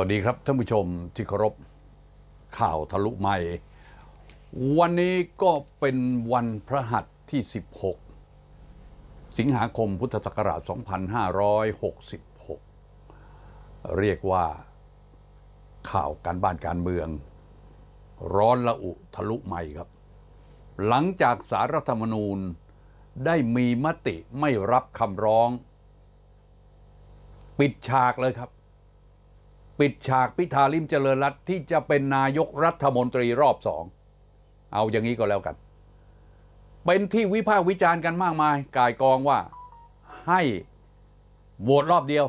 วัสดีครับท่านผู้ชมที่เคารพข่าวทะลุใหม่ วันนี้ก็เป็นวันพระหัสที่ 16 สิงหาคมพุทธศักราช 2566 เรียกว่าข่าวการบ้านการเมือง ร้อนละอุทะลุใหม่ครับ หลังจากสารรัฐธรรมนูญได้มีมติไม่รับคำร้อง ปิดฉากเลยครับ ปิดฉากพิธาลิมเจริญรัตที่จะเป็นนายกรัฐมนตรีรอบสอง เอาอย่างนี้ก็แล้วกัน เป็นที่วิพากษ์วิจารณ์กันมากมายกายกองว่าให้โหวตรอบเดียว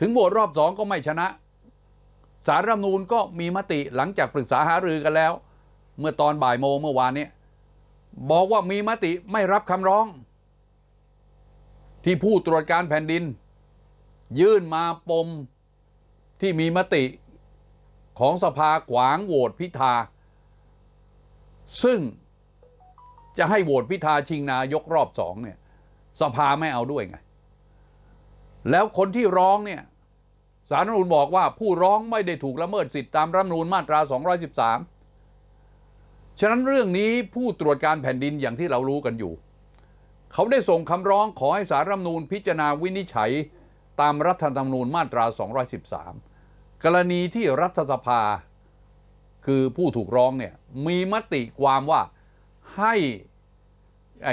ถึงโหวตรอบสองก็ไม่ชนะ สารรัฐมนูญก็มีมติหลังจากปรึกษาหารือกันแล้ว เมื่อตอนบ่ายโมงเมื่อวานเนี้บอกว่ามีมติไม่รับคำร้อง ที่ผู้ตรวจการแผ่นดิน ยื่นมาปม ที่มีมติของสภาขวางโหวตพิธา ซึ่งจะให้โหวตพิธาชิงนายกรอบสองเนี่ยสภาไม่เอาด้วยไง แล้วคนที่ร้องเนี่ยสารรัฐมนูญบอกว่าผู้ร้องไม่ได้ถูกละเมิดสิทธิตามรัฐธรรมนูญมาตรา 213 ฉะนั้นเรื่องนี้ผู้ตรวจการแผ่นดินอย่างที่เรารู้กันอยู่ เขาได้ส่งคำร้องขอให้สารรัฐมนูญพิจารณาวินิจฉัยตามรัฐธรรมนูญมาตรา 213 กรณีที่รัฐสภา คือผู้ถูกร้องเนี่ยมีมติความว่าให้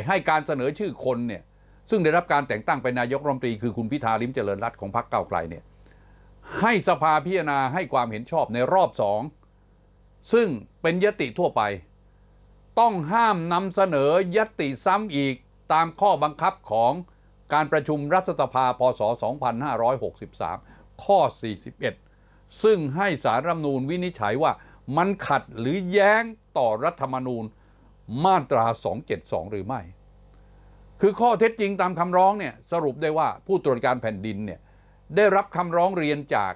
ให้การเสนอชื่อคนเนี่ยซึ่งได้รับการแต่งตั้งเป็นนายกรัฐมนตรีคือคุณพิธาลิมเจริญรัตน์ของพรรคก้าวไกลเนี่ยให้สภาพิจารณาให้ความเห็นชอบในรอบสองซึ่งเป็นยติทั่วไป ต้องห้ามนำเสนอยติซ้ำอีกตามข้อบังคับของการประชุมรัฐสภาพศ 2563 ข้อ 41 ซึ่งให้สารรัฐมนูญวินิจฉัยว่ามันขัดหรือแย้งต่อรัฐธรรมนูญมาตรา 272 หรือไม่ คือข้อเท็จจริงตามคำร้องเนี่ยสรุปได้ว่าผู้ตรวจการแผ่นดินเนี่ยได้รับคำร้องเรียนจาก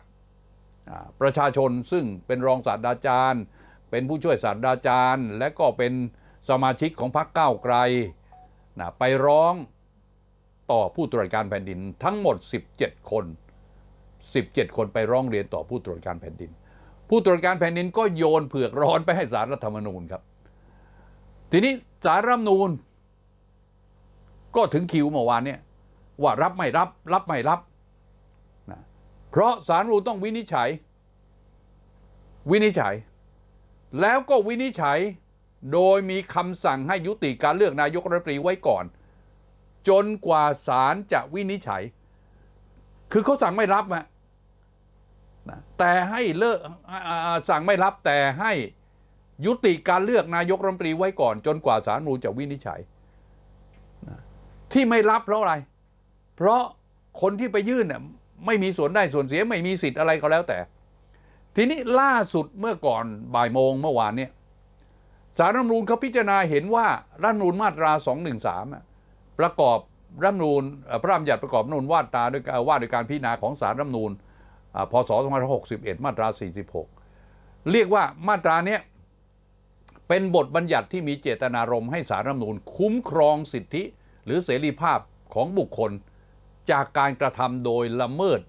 ประชาชนซึ่งเป็นรองศาสตราจารย์ เป็นผู้ช่วยศาสตราจารย์ และก็เป็นสมาชิกของพรรคก้าวไกลนะไปร้องต่อผู้ตรวจการแผ่นดินทั้งหมด 17 คน 17 คนไปร้องเรียนต่อผู้ตรวจการแผ่นดิน ผู้ตรวจการแผ่นดินก็โยนเผือกร้อนไปให้สารรัฐธรรมนูญครับ ทีนี้สารรัฐธรรมนูญ ก็ถึงคิวเมื่อวานเนี่ยว่ารับไม่รับ รับไม่รับนะเพราะสารรูต้องวินิจฉัย วินิจฉัย แล้วก็วินิจฉัยโดยมีคำสั่งให้ยุติการเลือกนายกรัฐมนตรีไว้ก่อน จนกว่าศาลจะวินิจฉัย คือเขาสั่งไม่รับอะ นะแต่ให้เลิกสั่งไม่รับแต่ให้ยุติการเลือกนายกรัฐมนตรีไว้ก่อน จนกว่าศารัฐธรรมนูจะวินิจฉัยนะที่ไม่รับเพราะอะไร เพราะคนที่ไปยื่นน่ะไม่มีส่วนได้ส่วนเสียไม่มีสิทธิ์อะไรก็แล้วแต่ ทีนี้ล่าสุดเมื่อก่อนบ่ายโมงเมื่อวานเนี่ยสารรัฐมนูญเขาพิจารณาเห็นว่ารัฐธรรมนูญมาตรา 213 ประกอบรัฐมนูญเอ่อพระราชบัญญัติประกอบรัฐมนูญว่าตราด้วยการว่าโดยการพิจารณาของสารรัฐมนูญอ่า พศ2561 มาตรา 46 เรียกว่ามาตราเนี้ยเป็นบทบัญญัติที่มีเจตนารมณ์ให้สารรัฐมนูญคุ้มครองสิทธิ หรือเสรีภาพของบุคคล จากการกระทำโดยละเมิด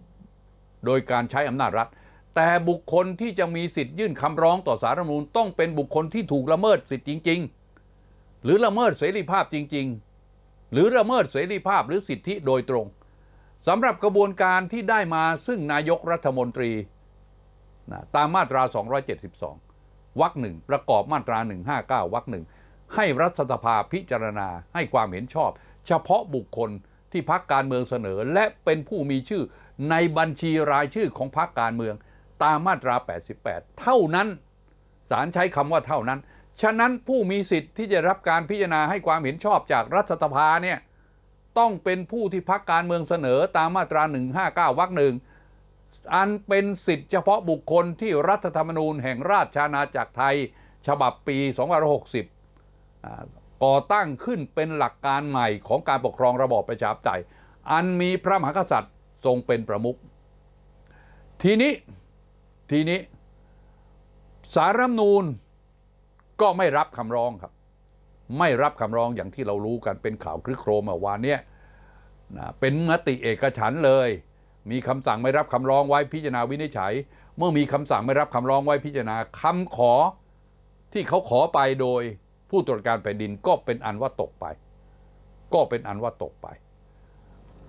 โดยการใช้อำนาจรัฐ แต่บุคคลที่จะมีสิทธิ์ยื่นคำร้องต่อสารรัฐมนูญต้องเป็นบุคคลที่ถูกละเมิดสิทธิ์จริง ๆ หรือละเมิดเสรีภาพจริง ๆ หรือละเมิดเสรีภาพหรือสิทธิโดยตรง สำหรับกระบวนการที่ได้มาซึ่งนายกรัฐมนตรีนะตามมาตรา 272 วรรคหนึ่งประกอบมาตรา 159 วรรคหนึ่งให้รัฐสภาพิจารณาให้ความเห็นชอบ เฉพาะบุคคลที่พักการเมืองเสนอ และเป็นผู้มีชื่อในบัญชีรายชื่อของพักการเมือง ตามมาตรา 88 เท่านั้นศาลใช้คำว่าเท่านั้น ฉะนั้นผู้มีสิทธิ์ที่จะรับการพิจารณาให้ความเห็นชอบจากรัฐสภาเนี่ย ต้องเป็นผู้ที่พักการเมืองเสนอตามมาตรา 159วรรคหนึ่งอันเป็นสิทธิเฉพาะบุคคลที่รัฐธรรมนูญแห่งราชอาณาจักรไทย ฉบับปี2560 ก่อตั้งขึ้นเป็นหลักการใหม่ของการปกครองระบอบประชาธิปไตย อันมีพระมหากษัตริย์ทรงเป็นประมุข ทีนี้ ทีนี้สารรัฐธรรมนูญก็ไม่รับคำร้องครับ ไม่รับคำร้องอย่างที่เรารู้กันเป็นข่าวคลึกโครมเมื่อวานเนี้ยนะเป็นมติเอกฉันเลย มีคำสั่งไม่รับคำร้องไว้พิจารณาวินิจฉัย เมื่อมีคำสั่งไม่รับคำร้องไว้พิจารณาคำขอที่เขาขอไปโดยผู้ตรวจการแผ่นดินก็เป็นอันว่าตกไป ก็เป็นอันว่าตกไป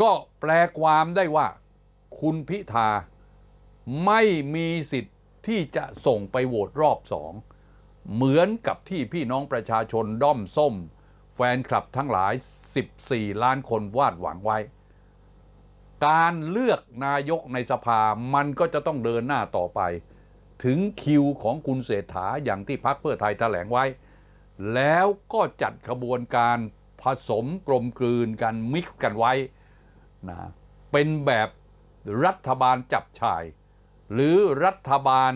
ก็แปลความได้ว่า คุณพิธาไม่มีสิทธิ์ที่จะส่งไปโหวตรอบสอง เหมือนกับที่พี่น้องประชาชนด้อมส้ม แฟนคลับทั้งหลาย 14 ล้านคนวาดหวังไว้ การเลือกนายกในสภามันก็จะต้องเดินหน้าต่อไป ถึงคิวของคุณเศรษฐาอย่างที่พักเพื่อไทยแถลงไว้ แล้วก็จัดขบวนการผสมกลมกลืนกันมิกซ์กันไว้นะเป็นแบบรัฐบาลจับชาย หรือรัฐบาล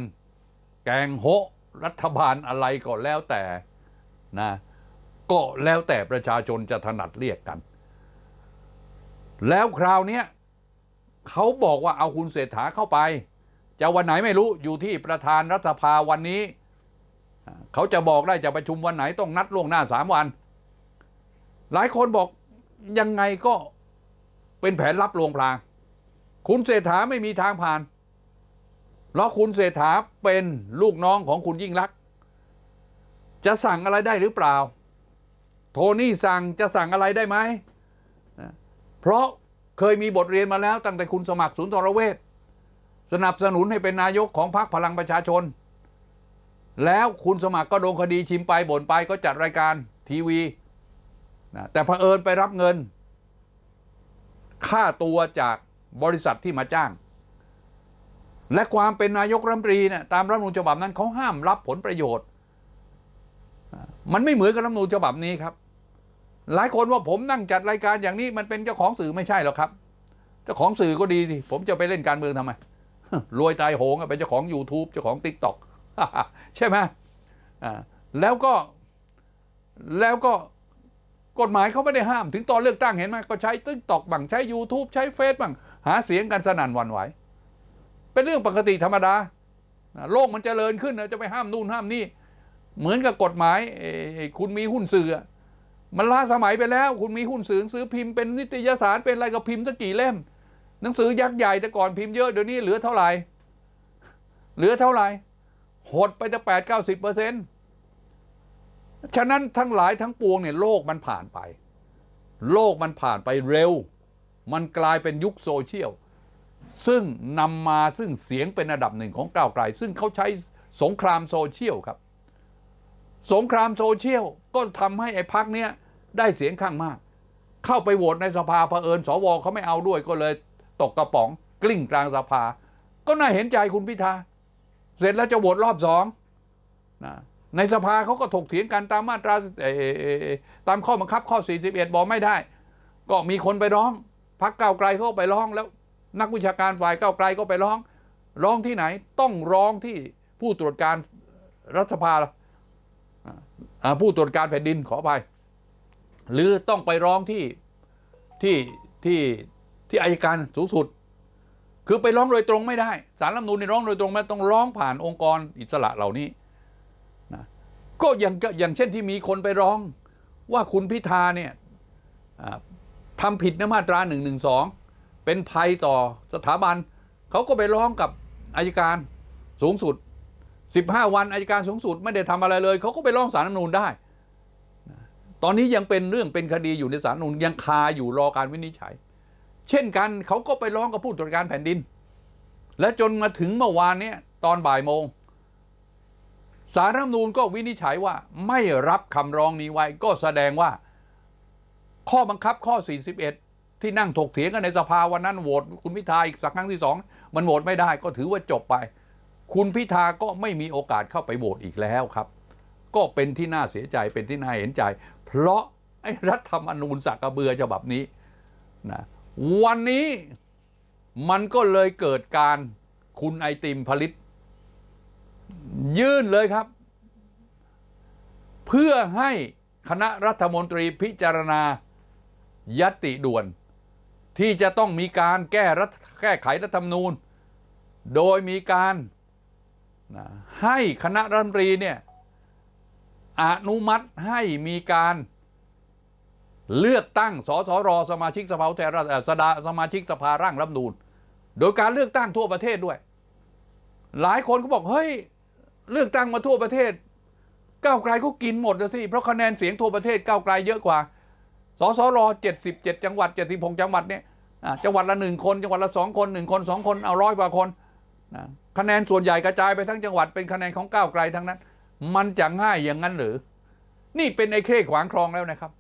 แกงโฮะ รัฐบาลอะไรก็แล้วแต่นะก็แล้วแต่ประชาชนจะถนัดเรียกกัน แล้วคราวนี้เขาบอกว่าเอาคุณเศรษฐาเข้าไป จะวันไหนไม่รู้อยู่ที่ประธานรัฐสภาวันนี้ เขาจะบอกได้จะประชุมวันไหนต้องนัดล่วงหน้าสามวัน หลายคนบอกยังไงก็เป็นแผนลับลวงพลาง คุณเศรษฐาไม่มีทางผ่าน เพราะคุณเศรษฐาเป็นลูกน้องของคุณยิ่งลัก จะสั่งอะไรได้หรือเปล่า โทนี่สั่งจะสั่งอะไรได้ไหม เพราะเคยมีบทเรียนมาแล้วตั้งแต่คุณสมัครศูนย์ทรเวชสนับสนุนให้เป็นนายกของพรรคพลังประชาชน แล้วคุณสมัครก็โดนคดีชิมไปบ่นไปก็จัดรายการทีวีนะแต่เผอิญไปรับเงิน ค่าตัวจากบริษัทที่มาจ้าง และความเป็นนายกรัฐมนตรีเนี่ยตามรัฐมนูญฉบับนั้นเขาห้ามรับผลประโยชน์ มันไม่เหมือนกับรัฐมนูญฉบับนี้ครับ หลายคนว่าผมนั่งจัดรายการอย่างนี้มันเป็นเจ้าของสื่อไม่ใช่หรอกครับ เจ้าของสื่อก็ดีสิผมจะไปเล่นการเมืองทำไมรวยตายโหงเป็นเจ้าของ YouTube เจ้าของ Tik t o อกใช่ไหมอ่าแล้วก็แล้วก็กฎหมายเขาไม่ได้ห้าม ถึงตอนเลือกตั้งเห็นไหมก็ใช้ Tik t o อกบ้างใช้ YouTube ใช้เฟซบ้างหาเสียงกันสนั่นวันไหว เป็นเรื่องปกติธรรมดา โลกมันจเจริญขึ้นนะจะไปห้ามนู่นห้ามนี่ เหมือนกับกฎหมายคุณมีหุ้นสื่อ มันล้าสมัยไปแล้ว คุณมีหุ้นสื่อหนังสือพิมพ์เป็นนิตยสารเป็นอะไรก็พิมพ์สักกี่เล่ม หนังสือยักษ์ใหญ่แต่ก่อนพิมพ์เยอะเดี๋ยวนี้เหลือเท่าไหร่ เหลือเท่าไหร่ หดไปจะแปดเก้าสิบเปอร์เซ็นต์ฉะนั้นทั้งหลายทั้งปวงเนี่ยโลกมันผ่านไป โลกมันผ่านไปเร็ว มันกลายเป็นยุคโซเชียล ซึ่งนำมาซึ่งเสียงเป็นอันดับหนึ่งของก้าวไกล ซึ่งเขาใช้สงครามโซเชียลครับ สงครามโซเชียลก็ทำให้ไอ้พักเนี้ยได้เสียงข้างมาก เข้าไปโหวตในสภาเผอิญสวเขาไม่เอาด้วยก็เลยตกกระป๋องกลิ้งกลางสภา ก็น่าเห็นใจคุณพิธาเสร็จแล้วจะโหวตรอบสองนะในสภาเขาก็ถกเถียงกันตามมาตราตามข้อบังคับข้อ 41 บอกไม่ได้ ก็มีคนไปร้องพักเก้าไกลเขาก็ไปร้องแล้ว นักวิชาการฝ่ายก้าวไกลก็ไปร้อง ร้องที่ไหนต้องร้องที่ผู้ตรวจการรัฐสภาผู้ตรวจการแผ่นดินขออภัยหรือต้องไปร้องที่ที่ที่ที่อายการสูงสุด คือไปร้องโดยตรงไม่ได้สารรัฐมนูญในร้องโดยตรงไม่ต้องร้องผ่านองค์กรอิสระเหล่านี้นะก็อย่างอย่างเช่นที่มีคนไปร้องว่าคุณพิธาเนี่ยทำผิดในมาตรา1นึ เป็นภัยต่อสถาบัน เขาก็ไปร้องกับอายการสูงสุด 15 วันอายการสูงสุดไม่ได้ทำอะไรเลย เขาก็ไปร้องสารรัฐนูญได้ ตอนนี้ยังเป็นเรื่องเป็นคดีอยู่ในศาลรัฐธรรมนูญยังคาอยู่รอการวินิจฉัย เช่นกันเขาก็ไปร้องกับผู้ตรวจการแผ่นดิน และจนมาถึงเมื่อวานนี้ตอนบ่ายโมงสารรัฐนูญก็วินิจฉัยว่าไม่รับคำร้องนี้ไว้ ก็แสดงว่า ข้อบังคับข้อ 41 ที่นั่งถกเถียงกันในสภาวันนั้นโหวตคุณพิธาอีกสักครั้งที่สองมันโหวตไม่ได้ก็ถือว่าจบไป คุณพิธาก็ไม่มีโอกาสเข้าไปโหวตอีกแล้วครับ ก็เป็นที่น่าเสียใจเป็นที่น่าเห็นใจ เพราะไอ้รัฐธรรมนูญสักกระเบือฉบับนี้นะวันนี้มันก็เลยเกิดการคุณไอติมผลิต ยื่นเลยครับ เพื่อให้คณะรัฐมนตรีพิจารณายตติด่วน ที่จะต้องมีการแก้รัฐแก้ไขรัฐธรรมนูญ โดยมีการนะให้คณะรัฐมนตรีเนี่ยอนุมัติให้มีการเลือกตั้งสสรสมาชิกสภาแทนราษฎรสดาสมาชิกสภาร่างรัฐธรรมนูญโดยการเลือกตั้งทั่วประเทศด้วย หลายคนก็บอกเฮ้ยเลือกตั้งมาทั่วประเทศก้าวไกลเขากินหมดนะสิเพราะคะแนนเสียงทั่วประเทศก้าวไกลเยอะกว่า สสร77จังหวัด76จังหวัดเนี่ยอะจังหวัดละหนึ่งคน จังหวัดละสองคนหนึ่งคนสองคนเอาร้อยกว่าคนนะคะแนนส่วนใหญ่กระจายไปทั้งจังหวัดเป็นคะแนนของก้าวไกลทั้งนั้น มันจะง่ายอย่างนั้นหรือ นี่เป็นไอ้เคร่ขวางคลองแล้วนะครับ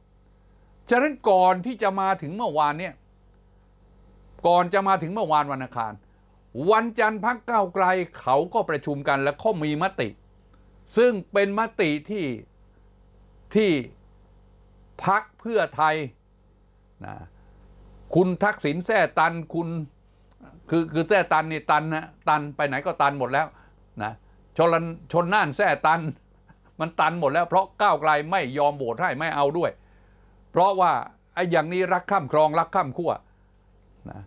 ฉะนั้นก่อนที่จะมาถึงเมื่อวานเนี่ยก่อนจะมาถึงเมื่อวานวันอังคาร วันจันทร์พักก้าวไกลเขาก็ประชุมกันและเขามีมติ ซึ่งเป็นมติที่ที่ พักเพื่อไทยนะคุณทักษิณแท้ตันคุณคือคือแท้ตันนี่ตันนะตันไปไหนก็ตันหมดแล้วนะชนชนน่านแท้ตัน มันตันหมดแล้ว เพราะก้าวไกลไม่ยอมโหวตให้ไม่เอาด้วย เพราะว่าไอ้อย่างนี้รักข้ามครองรักข้ามขั้วนะ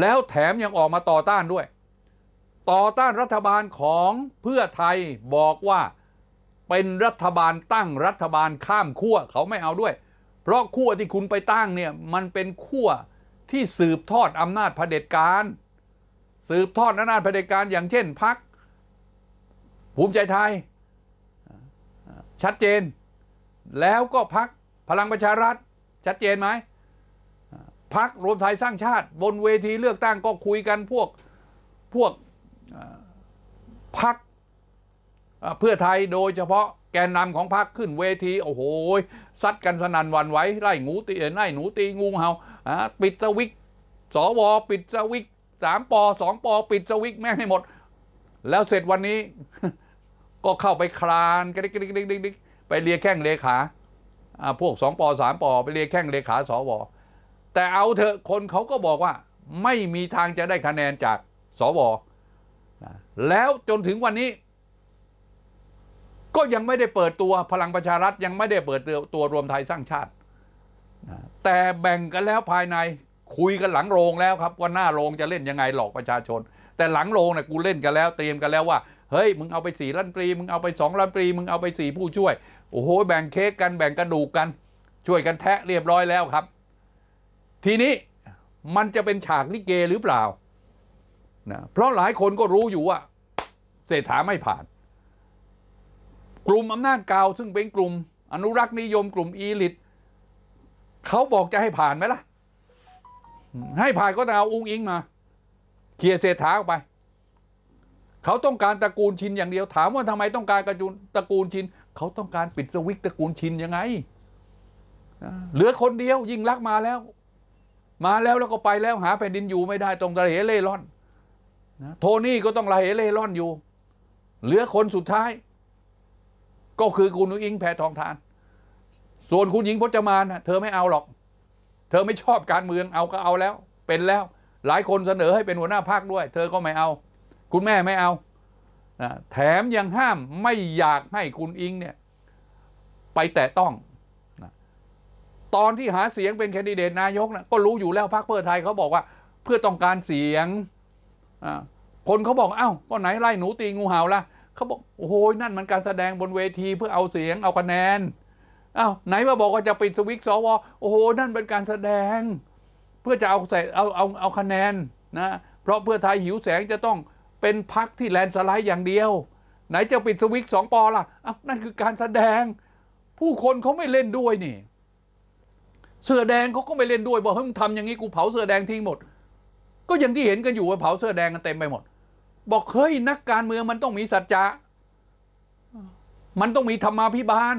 แล้วแถมยังออกมาต่อต้านด้วย ต่อต้านรัฐบาลของเพื่อไทยบอกว่าเป็นรัฐบาลตั้งรัฐบาลข้ามขั้วเขาไม่เอาด้วย เพราะขั้วที่คุณไปตั้งเนี่ยมันเป็นขั้วที่สืบทอดอำนาจเผด็จการ สืบทอดอำนาจเผด็จการอย่างเช่นพักภูมิใจไทย ชัดเจน แล้วก็พักพลังประชารัฐ ชัดเจนไหมพักรวมไทยสร้างชาติ บนเวทีเลือกตั้งก็คุยกันพวกพวกพัก เพื่อไทยโดยเฉพาะแกนนำของพักขึ้นเวที โอ้โหซัดกันสนั่นวันไหวไล่งูตีไล่หนูตีงูเห่าปิดสวิกสวปิดสวิกสามปอสองปอปิดสวิกแม่งให้หมด แล้วเสร็จวันนี้ ก็เข้าไปคลานกระดิกกระดิกกระดิกกระดิกไปเลียแข้งเลขาพวกสองปอสามปอไปเลียแข้งเลขาสวแต่เอาเถอะคนเขาก็บอกว่า ไม่มีทางจะได้คะแนนจากสวแล้วจนถึงวันนี้ ก็ยังไม่ได้เปิดตัวพลังประชารัฐยังไม่ได้เปิดตัวตัวรวมไทยสร้างชาติ แต่แบ่งกันแล้วภายในคุยกันหลังโรงแล้วครับว่าหน้าโรงจะเล่นยังไงหลอกประชาชน แต่หลังโรงเนี่ยกูเล่นกันแล้วเตรียมกันแล้วว่าเฮ้ยมึงเอาไปสี่ล้านปรีมึงเอาไปสองล้านปรีมึงเอาไปสี่ผู้ช่วยโอ้โหแบ่งเค้กกันแบ่งกระดูกกัน ช่วยกันแทะเรียบร้อยแล้วครับ ทีนี้มันจะเป็นฉากลิเกหรือเปล่านะเพราะหลายคนก็รู้อยู่ว่าเศรษฐาไม่ผ่าน กลุ่มอำนาจเก่าซึ่งเป็นกลุ่ม อนุรักษ์นิยมกลุ่มอีลิตเขาบอกจะให้ผ่านไหมล่ะ ให้ผ่านก็ต้องเอาอุ้งอิงมาเคลียร์เศรษฐาออกไป เขาต้องการตระกูลชินอย่างเดียว ถามว่าทำไมต้องการกระจุนตระกูลชิน เขาต้องการปิดสวิกตระกูลชินยังไง เหลือคนเดียวยิ่งรักมาแล้ว มาแล้วแล้วก็ไปแล้วหาแผ่นดินอยู่ไม่ได้ต้องระเหเล่ร่อนนะโทนี่ก็ต้องระเหเล่ร่อนอยู่ เหลือคนสุดท้าย ก็คือคุณอุ้งอิงแพทองทาน ส่วนคุณหญิงพจมานนะเธอไม่เอาหรอก เธอไม่ชอบการเมืองเอาก็เอาแล้ว เป็นแล้ว หลายคนเสนอให้เป็นหัวหน้าพรรคด้วย เธอก็ไม่เอา คุณแม่ไม่เอานะแถมยังห้ามไม่อยากให้คุณอิงเนี่ยไปแตะต้องนะตอนที่หาเสียงเป็นแคนดิเดตนายกนะก็รู้อยู่แล้วพรรคเพื่อไทยเขาบอกว่าเพื่อต้องการเสียงคนเขาบอกเอ้าก็ไหนไล่หนูตีงูเห่าล่ะ เขาบอกโอ้โหนั่นมันการแสดงบนเวทีเพื่อเอาเสียงเอาคะแนนอ้าวไหนมาบอกว่าจะปิดสวิกสวโอ้โหนั่นเป็นการแสดง เพื่อจะเอาใส่เอาเอาเอาคะแนนนะเพราะเพื่อไทยหิวแสงจะต้องเป็นพักที่แลนสไลด์อย่างเดียว ไหนจะปิดสวิกสองปอล่ะอ้าวนั่นคือการแสดง ผู้คนเขาไม่เล่นด้วยนี่ เสื้อแดงเขาก็ไม่เล่นด้วยบอกเฮ้ยมึงทำอย่างนี้กูเผาเสื้อแดงทิ้งหมด ก็อย่างที่เห็นกันอยู่ว่าเผาเสื้อแดงกันเต็มไปหมด บอกเฮ้ยนักการเมืองมันต้องมีสัจจะ มันต้องมีธรรมาภิบาล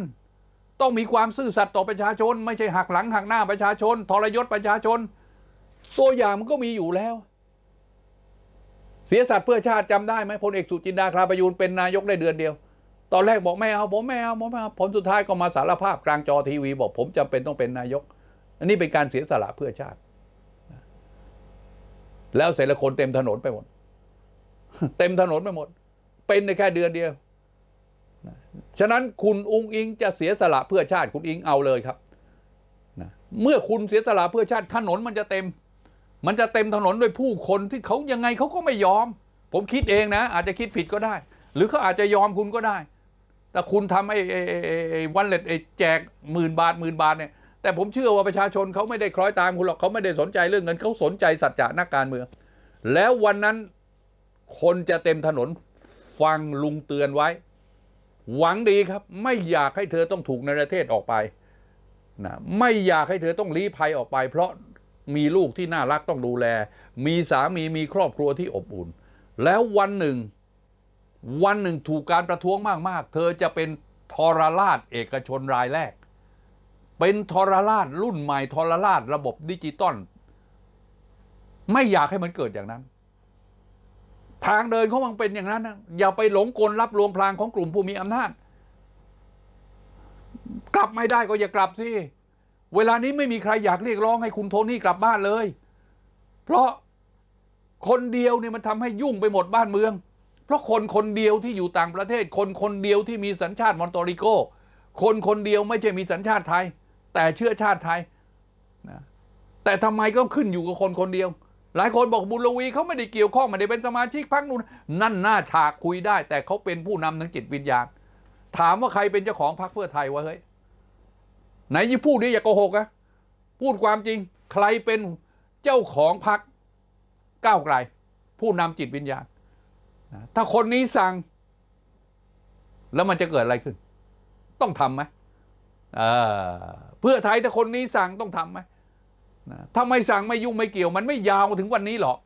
ต้องมีความซื่อสัตย์ต่อประชาชน ไม่ใช่หักหลังหักหน้าประชาชน ทรยศประชาชน ตัวอย่างมันก็มีอยู่แล้ว เสียสัตว์เพื่อชาติจำได้ไหมพลเอกสุจินดาคราประยูนเป็นนายกได้เดือนเดียว ตอนแรกบอกไม่เอาผมไม่เอาผมไม่เอาผลสุดท้ายก็มาสารภาพกลางจอทีวี บอกผมจำเป็นต้องเป็นนายก อันนี้เป็นการเสียสละเพื่อชาติ แล้วเสร็จล้วคนเต็มถนนไปหมด เต็มถนนไปหมด เป็นในแค่เดือนเดียว ฉะนั้นคุณอุงอิงจะเสียสละเพื่อชาติคุณอิงเอาเลยครับนะเมื่อคุณเสียสละเพื่อชาติถนนมันจะเต็ม มันจะเต็มถนนด้วยผู้คนที่เขายังไงเขาก็ไม่ยอม ผมคิดเองนะ อาจจะคิดผิดก็ได้ หรือเขาอาจจะยอมคุณก็ได้ แต่คุณทำไอ้ไอ้วันเล็ตไอ้แจกหมื่นบาทหมื่นบาทเนี่ยแต่ผมเชื่อว่าประชาชนเขาไม่ได้คล้อยตามคุณหรอกเขาไม่ได้สนใจเรื่องเงินเขาสนใจสัจจะนักการเมืองแล้ววันนั้น คนจะเต็มถนนฟังลุงเตือนไว้ หวังดีครับ ไม่อยากให้เธอต้องถูกในประเทศออกไปนะไม่อยากให้เธอต้องลี้ภัยออกไป เพราะมีลูกที่น่ารักต้องดูแล มีสามีมีครอบครัวที่อบอุ่น แล้ววันหนึ่ง วันหนึ่งถูกการประท้วงมากๆ เธอจะเป็นทรราชเอกชนรายแรก เป็นทรราชรุ่นใหม่ทรราชระบบดิจิตอลไม่อยากให้มันเกิดอย่างนั้น ทางเดินเขามันเป็นอย่างนั้นนะอย่าไปหลงกลรับลวงพลางของกลุ่มผู้มีอำนาจ กลับไม่ได้ก็อย่ากลับสิ เวลานี้ไม่มีใครอยากเรียกร้องให้คุณโทนี่กลับบ้านเลย เพราะคนเดียวเนี่ยมันทำให้ยุ่งไปหมดบ้านเมือง เพราะคนคนเดียวที่อยู่ต่างประเทศ คนคนเดียวที่มีสัญชาติมอนโตริโก คนคนเดียวไม่ใช่มีสัญชาติไทย แต่เชื้อชาติไทยนะแต่ทำไมก็ขึ้นอยู่กับคนคนเดียว หลายคนบอกบุญลวีเขาไม่ได้เกี่ยวข้องไม่ได้เป็นสมาชิกพรรคนู่นนั่นหน้าฉากคุยได้ แต่เขาเป็นผู้นำทางจิตวิญญาณ ถามว่าใครเป็นเจ้าของพรรคเพื่อไทยวะเฮ้ยไหนยี่พูดดิอย่าโกหกอะพูดความจริง ใครเป็นเจ้าของพรรคก้าวไกล ผู้นำจิตวิญญาณถ้าคนนี้สั่ง แล้วมันจะเกิดอะไรขึ้น ต้องทำไหมเเพื่อไทยถ้าคนนี้สั่งต้องทำไหม ถ้าไม่สั่งไม่ยุ่งไม่เกี่ยว มันไม่ยาวมาถึงวันนี้หรอก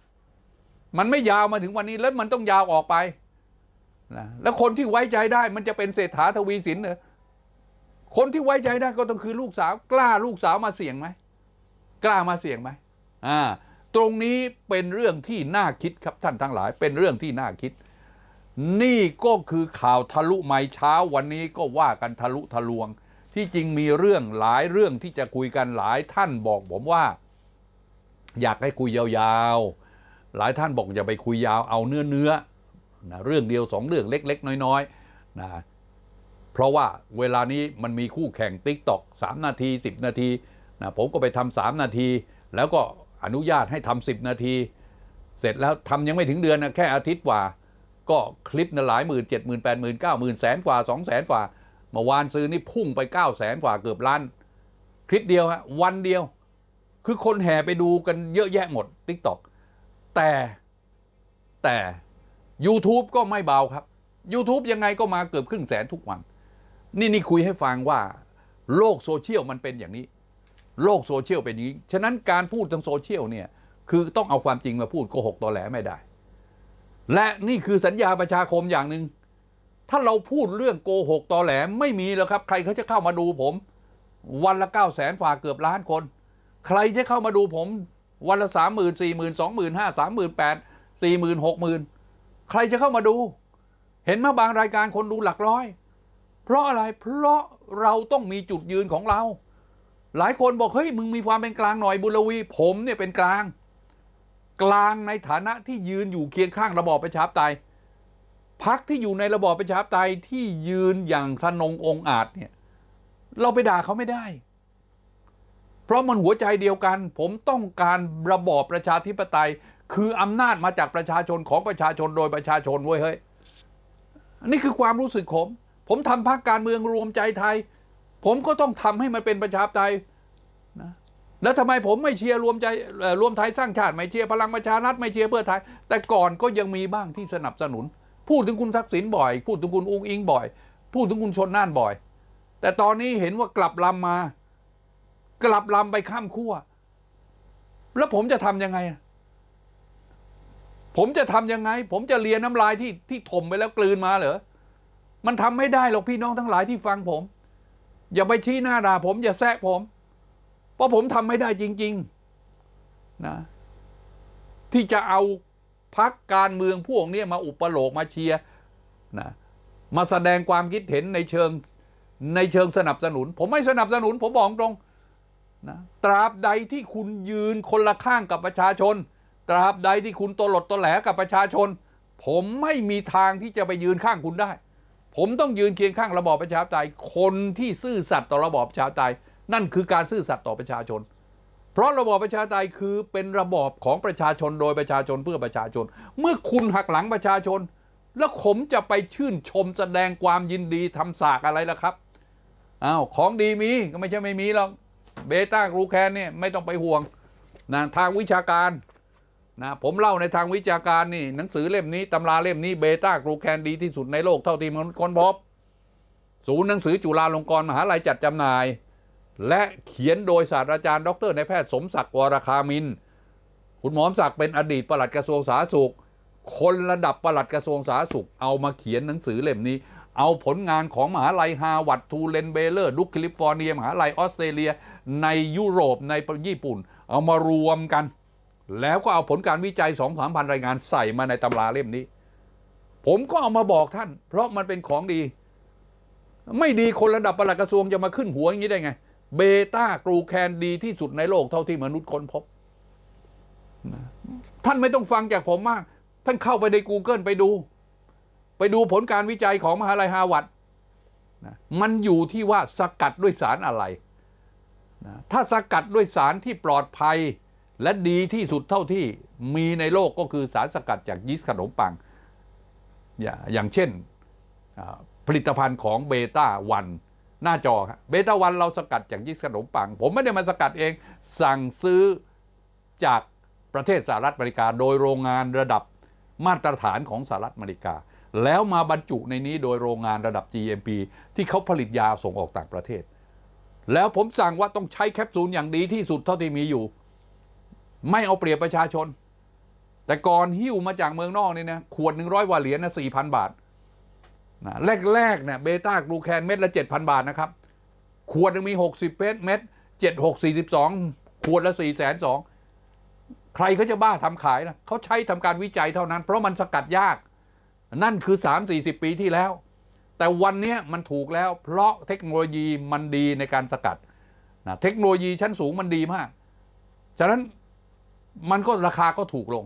มันไม่ยาวมาถึงวันนี้แล้วมันต้องยาวออกไปนะแล้วคนที่ไว้ใจได้มันจะเป็นเศรษฐาทวีสินเหรอคนที่ไว้ใจได้ก็ต้องคือลูกสาว กล้าลูกสาวมาเสี่ยงไหมกล้ามาเสี่ยงไหมอ่าตรงนี้เป็นเรื่องที่น่าคิดครับท่านทั้งหลาย เป็นเรื่องที่น่าคิด นี่ก็คือข่าวทะลุไม่เช้าวันนี้ก็ว่ากันทะลุทะลวง ที่จริงมีเรื่องหลายเรื่องที่จะคุยกันหลายท่านบอกผมว่า อยากให้คุยยาวๆ หลายท่านบอกอย่าไปคุยยาวเอาเนื้อเนื้อนะเรื่องเดียวสองเรื่องเล็ก ๆ น้อยๆนะเพราะว่าเวลานี้มันมีคู่แข่ง t ิ k t o k 3 นาที 10 นาทีนะผมก็ไปทำสามนาที แล้วก็อนุญาตให้ทำ10 นาที เสร็จแล้วทำยังไม่ถึงเดือนนะแค่อาทิตย์กว่า ก็คลิปนะหลายหมื่นเจ็ดหมื่นแปดหมื่นเก้าหมื่นแสนกว่าสองแสนกว่า เมื่อวานซื้อนี่พุ่งไปเก้าแสนกว่าเกือบล้าน คลิปเดียวฮะวันเดียว คือคนแห่ไปดูกันเยอะแยะหมด t ิ k t o k แต่แต่ YouTube ก็ไม่เบาครับ YouTube ยังไงก็มาเกือบครึ่งแสนทุกวัน นี่นี่คุยให้ฟังว่า โลกโซเชียลมันเป็นอย่างนี้ โลกโซเชียลเป็นอย่างนี้ ฉะนั้นการพูดทางโซเชียลเนี่ยคือต้องเอาความจริงมาพูดโกหกตอแหลไม่ได้ และนี่คือสัญญาประชาคมอย่างหนึ่ง ถ้าเราพูดเรื่องโกหกตอแหลไม่มีแล้วครับ ใครเขาจะเข้ามาดูผม วันละ9 0 0แสนฝ่าเกือบล้านคน ใครจะเข้ามาดูผม วันละสามหมื่นสี่หมื่นสองหมื่นห้าสามหมื่นแปดสี่หมื่นหกหมื่นใครจะเข้ามาดู เห็นมาบางรายการคนดูหลักร้อย เพราะอะไรเพราะเราต้องมีจุดยืนของเรา หลายคนบอกเฮ้ยมึงมีความเป็นกลางหน่อยบุรวี ผมเนี่ยเป็นกลาง กลางในฐานะที่ยืนอยู่เคียงข้างระบอบประชาธิปไตย พักที่อยู่ในระบอบประชาธิปไตยที่ยืนอย่างทนงองอาจเนี่ย เราไปด่าเขาไม่ได้ เพราะมันหัวใจเดียวกัน ผมต้องการระบอบประชาธิปไตย คืออำนาจมาจากประชาชนของประชาชนโดยประชาชนเว้ยเฮ้ยนี่คือความรู้สึกผม ผมทำพรรคการเมืองรวมใจไทย ผมก็ต้องทำให้มันเป็นประชาธิปไตยนะแล้วทำไมผมไม่เชียร์รวมใจรวมไทยสร้างชาติไม่เชียร์พลังประชารัฐไม่เชียร์เพื่อไทย แต่ก่อนก็ยังมีบ้างที่สนับสนุน พูดถึงคุณทักษิณบ่อย พูดถึงคุณอุ้งอิงบ่อย พูดถึงคุณชนน่านบ่อย แต่ตอนนี้เห็นว่ากลับลำมา กลับลำไปข้ามขั้ว แล้วผมจะทำยังไง ผมจะทำยังไง ผมจะเลียน้ำลายที่ที่ถมไปแล้วกลืนมาเหรอ มันทำไม่ได้หรอกพี่น้องทั้งหลายที่ฟังผม อย่าไปชี้หน้าด่าผมอย่าแซะผม เพราะผมทำไม่ได้จริง ๆ นะ ที่จะเอา พักการเมืองพวกนี้มาอุปโลกมาเชียร์นะมาแสดงความคิดเห็นในเชิงในเชิงสนับสนุน ผมไม่สนับสนุน ผมบอกตรงนะตราบใดที่คุณยืนคนละข้างกับประชาชน ตราบใดที่คุณตลดตแหลกับประชาชน ผมไม่มีทางที่จะไปยืนข้างคุณได้ ผมต้องยืนเคียงข้างระบอบประชาธิปไตยคนที่ซื่อสัตย์ต่อระบอบประชาธิปไตยนั่นคือการซื่อสัตย์ต่อประชาชน เพราะระบอบประชาธิปไตยคือเป็นระบอบของประชาชนโดยประชาชนเพื่อประชาชน เมื่อคุณหักหลังประชาชน แล้วผมจะไปชื่นชมแสดงความยินดีทำสากอะไรล่ะครับอ้าวของดีมีก็ไม่ใช่ไม่มีหรอกเบต้ากรูแคนเนี่ยไม่ต้องไปห่วงนะทางวิชาการนะผมเล่าในทางวิชาการนี่หนังสือเล่มนี้ตำราเล่มนี้เบต้ากลูแคนดีที่สุดในโลกเท่าที่มนุษย์ค้นพบศูนย์หนังสือจุฬาลงกรณ์มหาลัยจัดจำหน่าย และเขียนโดยศาสตราจารย์ ดรนายแพทย์สมศักดิ์วรคามิน คุณหมอมศักดิ์เป็นอดีตปลัดกระทรวงสาธารณสุข คนระดับปลัดกระทรวงสาธารณสุข เอามาเขียนหนังสือเล่มนี้ เอาผลงานของมหาลัยฮาวาร์ดทูเลนเบเลอร์ดุคแคลิฟอร์เนียมหาลัยออสเตรเลีย ในยุโรปในญี่ปุ่น เอามารวมกัน แล้วก็เอาผลการวิจัย2 3 0 0 0รายงานใส่มาในตำราเล่มนี้ ผมก็เอามาบอกท่าน เพราะมันเป็นของดี ไม่ดีคนระดับปลัดกระทรวงจะมาขึ้นหัวอย่างนี้ได้ไง เบต้ากรูแคนดีที่สุดในโลกเท่าที่มนุษย์ค้นพบ ท่านไม่ต้องฟังจากผมมาก ท่านเข้าไปใน Google ไปดู ไปดูผลการวิจัยของมหาลัยฮาวาดนะมันอยู่ที่ว่าสกัดด้วยสารอะไรนะถ้าสกัดด้วยสารที่ปลอดภัยและดีที่สุดเท่าที่มีในโลกก็คือสารสกัดจากยีสต์ขนมปัง อย่าอย่างเช่นผลิตภัณฑ์ของเบต้าวัน หน้าจอครับเบต้าวันเราสกัดจากยีสต์ขนมปัง ผมไม่ได้มาสกัดเอง สั่งซื้อจากประเทศสหรัฐอเมริกา โดยโรงงานระดับมาตรฐานของสหรัฐอเมริกา แล้วมาบรรจุในนี้โดยโรงงานระดับ GMP ที่เขาผลิตยาส่งออกต่างประเทศ แล้วผมสั่งว่าต้องใช้แคปซูลอย่างดีที่สุดเท่าที่มีอยู่ ไม่เอาเปรียบประชาชน แต่ก่อนหิ้วมาจากเมืองนอกนี่นะขวดหนึ่งร้อยว่าเหรียญนะสี่พันบาท นะแรกๆเนี่ยเบต้ากลูแคนเม็ดละเจ็ดพันบาทนะครับ ขวดหนึงมีหกสิบเม็ดเม็ดเจ็ดหกสี่สิบสองขวดละสี่แสนสองใครเขาจะบ้าทำขายนะเขาใช้ทำการวิจัยเท่านั้น เพราะมันสกัดยาก นั่นคือ 3 4 0 ปีที่แล้ว แต่วันนี้มันถูกแล้ว เพราะเทคโนโลยีมันดีในการสกัดนะเทคโนโลยีชั้นสูงมันดีมาก ฉะนั้นมันก็ราคาก็ถูกลง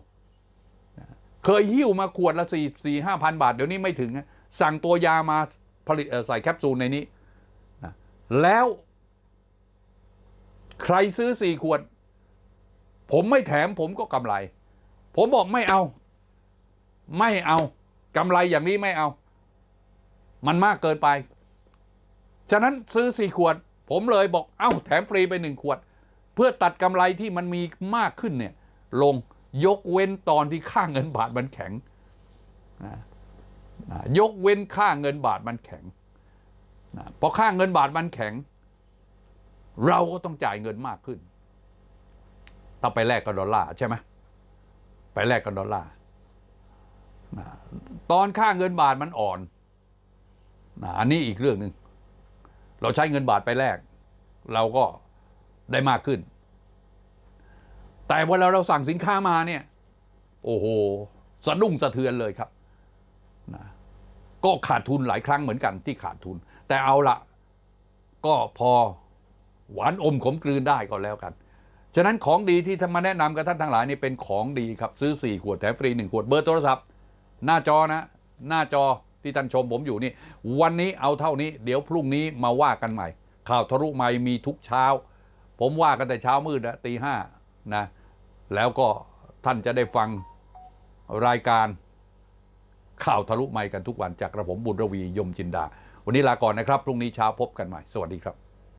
เคยหิ้วมาขวดละสี่สี่ห้าพันบาท เดี๋ยวนี้ไม่ถึงนะ สั่งตัวยามาผลิตใส่แคปซูลในนี้นะแล้ว ใครซื้อสี่ขวด ผมไม่แถมผมก็กำไร ผมบอกไม่เอา ไม่เอากำไรอย่างนี้ไม่เอา มันมากเกินไป ฉะนั้นซื้อสี่ขวด ผมเลยบอกเอ้าแถมฟรีไปหนึ่งขวด เพื่อตัดกำไรที่มันมีมากขึ้นเนี่ย ลงยกเว้นตอนที่ค่าเงินบาทมันแข็งนะ ยกเว้นค่าเงินบาทมันแข็งนะพอค่าเงินบาทมันแข็ง เราก็ต้องจ่ายเงินมากขึ้นต้องไปแลกกับดอลลาร์ใช่ไหมไปแลกกับดอลลาร์นะตอนค่าเงินบาทมันอ่อนนะอันนี้อีกเรื่องหนึ่งเราใช้เงินบาทไปแลกเราก็ได้มากขึ้น แต่เวลาเราสั่งสินค้ามาเนี่ย โอ้โห สะดุ้งสะเทือนเลยครับ นะก็ขาดทุนหลายครั้งเหมือนกันที่ขาดทุน แต่เอาละก็พอหวานอมขมกลืนได้ก็แล้วกัน ฉะนั้นของดีที่ทำมาแนะนำกับท่านทั้งหลายนี่เป็นของดีครับ ซื้อ 4 ขวดแถมฟรี 1 ขวดเบอร์โทรศัพท์ หน้าจอนะ หน้าจอที่ท่านชมผมอยู่นี่ วันนี้เอาเท่านี้ เดี๋ยวพรุ่งนี้มาว่ากันใหม่ ข่าวทะลุใหม่มีทุกเช้า ผมว่ากันแต่เช้ามืดนะตีห้านะแล้วก็ท่านจะได้ฟังรายการ ข่าวทะลุไมกันทุกวันจากกระผมบุญระวียมจินดา วันนี้ลาก่อนนะครับ พรุ่งนี้เช้าพบกันใหม่ สวัสดีครับ